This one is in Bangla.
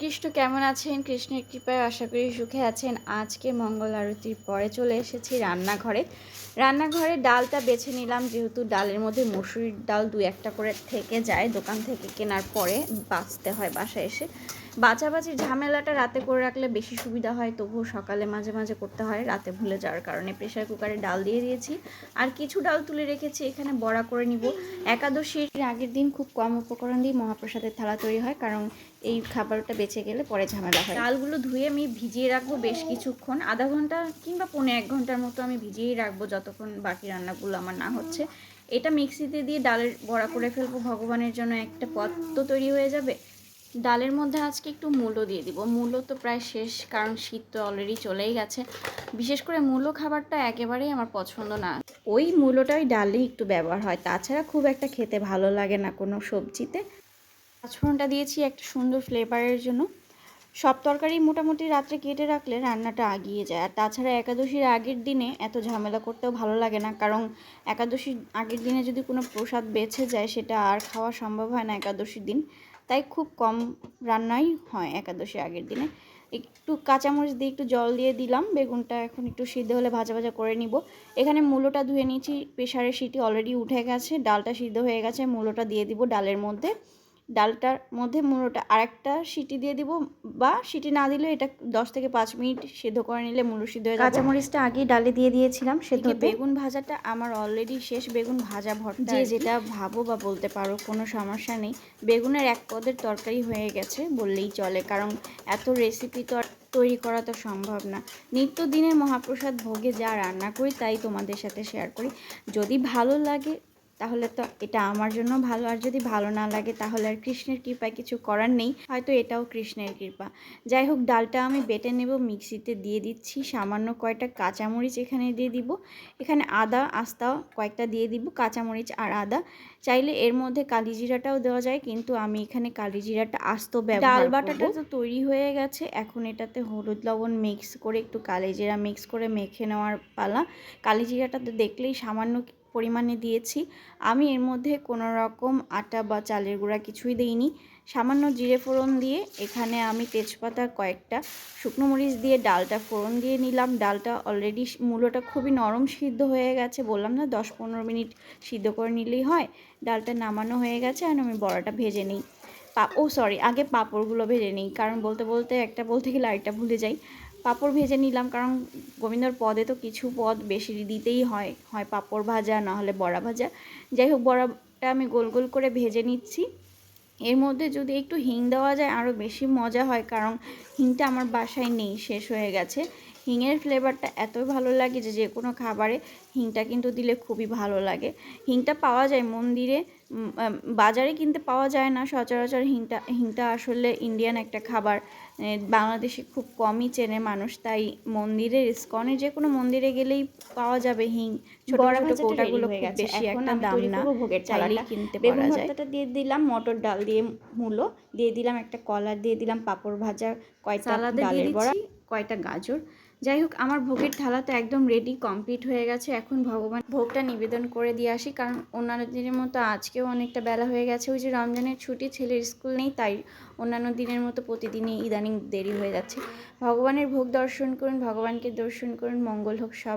কৃষ্ণ কেমন আছেন? কৃষ্ণের কৃপায় আশা করি সুখে আছেন। আজকে মঙ্গল আরতির পরে চলে এসেছি রান্নাঘরে। রান্নাঘরে ডালটা বেছে নিলাম, যেহেতু ডালের মধ্যে মসুরির ডাল দু একটা করে থেকে যায়, দোকান থেকে কেনার পরে বাঁচতে হয় বাসায় এসে। বাঁচাবাচির ঝামেলাটা রাতে করে রাখলে বেশি সুবিধা হয়, তবুও সকালে মাঝে মাঝে করতে হয়, রাতে ভুলে যাওয়ার কারণে প্রেশার কুকারে ডাল দিয়ে দিয়েছি। আর কিছু ডাল তুলে রেখেছি, এখানে বড়া করে নিব। একাদশীর আগের দিন খুব কম উপকরণ দিয়ে মহাপ্রসাদের থালা তৈরি হয়, কারণ এই খাবারটা বেঁচে গেলে পরে ঝামেলা হয়। ডালগুলো ধুয়ে আমি ভিজিয়ে রাখব বেশ কিছুক্ষণ, আধা ঘণ্টা কিংবা পৌনে এক ঘণ্টার মতো আমি ভিজিয়েই রাখব যতক্ষণ বাকি রান্নাগুলো আমার না হচ্ছে। এটা মিক্সিতে দিয়ে ডালের বড়া করে ফেলব। ভগবানের জন্য একটা পদ তো তৈরি হয়ে যাবে। ডালের মধ্যে আজকে একটু মূলো দিয়ে দিব। মূলো তো প্রায় শেষ, কারণ শীত তো অলরেডি চলেই গেছে। বিশেষ করে মূলো খাবারটা একেবারেই আমার পছন্দ না। ওই মূলোটাই ডালে একটু ব্যবহার হয়। তাছাড়া খুব একটা খেতে ভালো লাগে না কোনো সবজিতে। পাঁচফোড়নটা দিয়েছি একটা সুন্দর ফ্লেভারের জন্য। সব তরকারি মোটামুটি রাত্রে কেটে রাখলে রান্নাটা আগিয়ে যায়। আর তাছাড়া একাদশীর আগের দিনে এত ঝামেলা করতেও ভালো লাগে না। কারণ একাদশীর আগের দিনে যদি কোনো প্রসাদ বেছে যায়, সেটা আর খাওয়া সম্ভব হয় না একাদশীর দিন। তাই খুব কম রান্নাই হয় একাদশীর আগের দিনে। একটু কাঁচামরিচ দিয়ে একটু জল দিয়ে দিলাম। বেগুনটা এখন একটু সিদ্ধ হলে ভাজা ভাজা করে নিব। এখানে মূলোটা ধুয়ে নিয়েছি। প্রেশারের সিটি অলরেডি উঠে গেছে। ডালটা সিদ্ধ হয়ে গেছে। মূলোটা দিয়ে দিব ডালের মধ্যে। ডালটার মধ্যে মুড়োটা আরেকটা সিটি দিয়ে দিব বা সিটি না দিলে এটা দশ থেকে পাঁচ মিনিট সেদ্ধ করে নিলে মুড়ো সিদ্ধ হয়ে যাবে। কাঁচামরিচটা আগেই ডালে দিয়ে দিয়েছিলাম সেদ্ধ বেগুন ভাজাটা আমার অলরেডি শেষ। বেগুন ভাজা ভর্তা যে যেটা ভাবো বা বলতে পারো কোনো সমস্যা নেই। বেগুনের এক পদের তরকারি হয়ে গেছে বললেই চলে। কারণ এত রেসিপি তো তৈরি করা তো সম্ভব না। নিত্যদিনের মহাপ্রসাদ ভোগে যা রান্না করি তাই তোমাদের সাথে শেয়ার করি। যদি ভালো লাগে তাহলে তো এটা আমার জন্য ভালো। আর যদি ভালো না লাগে তাহলে আর কৃষ্ণের কৃপায় কিছু করার নেই। হয়তো এটাও কৃষ্ণের কৃপা। যাই হোক ডালটা আমি বেটে নেব মিক্সিতে দিয়ে দিচ্ছি। সামান্য কয়টা কাঁচামরিচ এখানে দিয়ে দিব। এখানে আদা আস্তা কয়েকটা দিয়ে দিব কাঁচামরিচ আর আদা। চাইলে এর মধ্যে কালিজিরাটাও দেওয়া যায় কিন্তু আমি এখানে কালিজিরাটা আস্ত ব্যবহার ডাল বাটাটা তো তৈরি হয়ে গেছে। এখন এটাতে হলুদ লবণ মিক্স করে একটু কালিজিরা মিক্স করে মেখে নেওয়ার পালা। কালিজিরাটা তো দেখলেই সামান্য পরিমাণে দিয়েছি। আমি এর মধ্যে কোনো রকম আটা বা চালের গুঁড়া কিছুই দিইনি। সামান্য জিরে ফোড়ন দিয়ে এখানে আমি তেজপাতা কয়েকটা, শুকনো মরিচ দিয়ে ডালটা ফোড়ন দিয়ে নিলাম। ডালটা অলরেডি মূলোটা খুবই নরম সিদ্ধ হয়ে গেছে। বললাম না দশ পনেরো মিনিট সিদ্ধ করে নিলেই হয়। ডালটা নামানো হয়ে গেছে আর আমি বড়াটা ভেজে নিই। পা ও সরি আগে পাঁপড়গুলো ভেজে নিই। কারণ বলতে বলতে একটা বলতে গেলে আরেকটা ভুলে যাই। পাঁপড় ভেজে নিলাম, কারণ গোবিন্দর পদে তো কিছু পদ বেশি দিতেই হয় হয় পাঁপড় ভাজা না হলে বড়া ভাজা। যাই হোক, বড়াটা আমি গোল গোল করে ভেজে নিচ্ছি। এর মধ্যে যদি একটু হিং দেওয়া যায় আরও বেশি মজা হয়, কারণ হিংটা আমার বাসায় নেই, শেষ হয়ে গেছে। হিঙের ফ্লেভারটা এতই ভালো লাগে যে যে কোনো খাবারে হিংটা কিন্তু দিলে খুবই ভালো লাগে। হিংটা পাওয়া যায় মন্দিরে বাজারে কিনতে পাওয়া যায় না। সচরাচর হিংটা হিংটা আসলে ইন্ডিয়ান একটা খাবার। বাংলাদেশে খুব কমই চেনে মানুষ তাই মন্দিরের ইস্কনে যে কোনো মন্দিরে গেলেই পাওয়া যাবে হিং। ছোট ছোট কৌটাগুলো বেশি একটা দাম না। চাইলেই কিনতে পাওয়া যায়। দিয়ে দিলাম মটর ডাল দিয়ে মূলো দিয়ে দিলাম একটা কলার দিয়ে দিলাম পাঁপড় ভাজা কয়টা ডালের বড়া কয়টা গাজর। যাই হোক, আমার ভোগের থালা তো একদম রেডি কমপ্লিট হয়ে গেছে। এখন ভগবান ভোগটা নিবেদন করে দিয়ে আসি, কারণ অন্যান্য দিনের মতো আজকেও অনেকটা বেলা হয়ে গেছে। ওই যে রমজানের ছুটি, ছেলের স্কুল নেই, তাই অন্যান্য দিনের মতো প্রতিদিনই ইদানিং দেরি হয়ে যাচ্ছে। ভগবানের ভোগ দর্শন করুন, ভগবানকে দর্শন করুন, মঙ্গল হোক, সব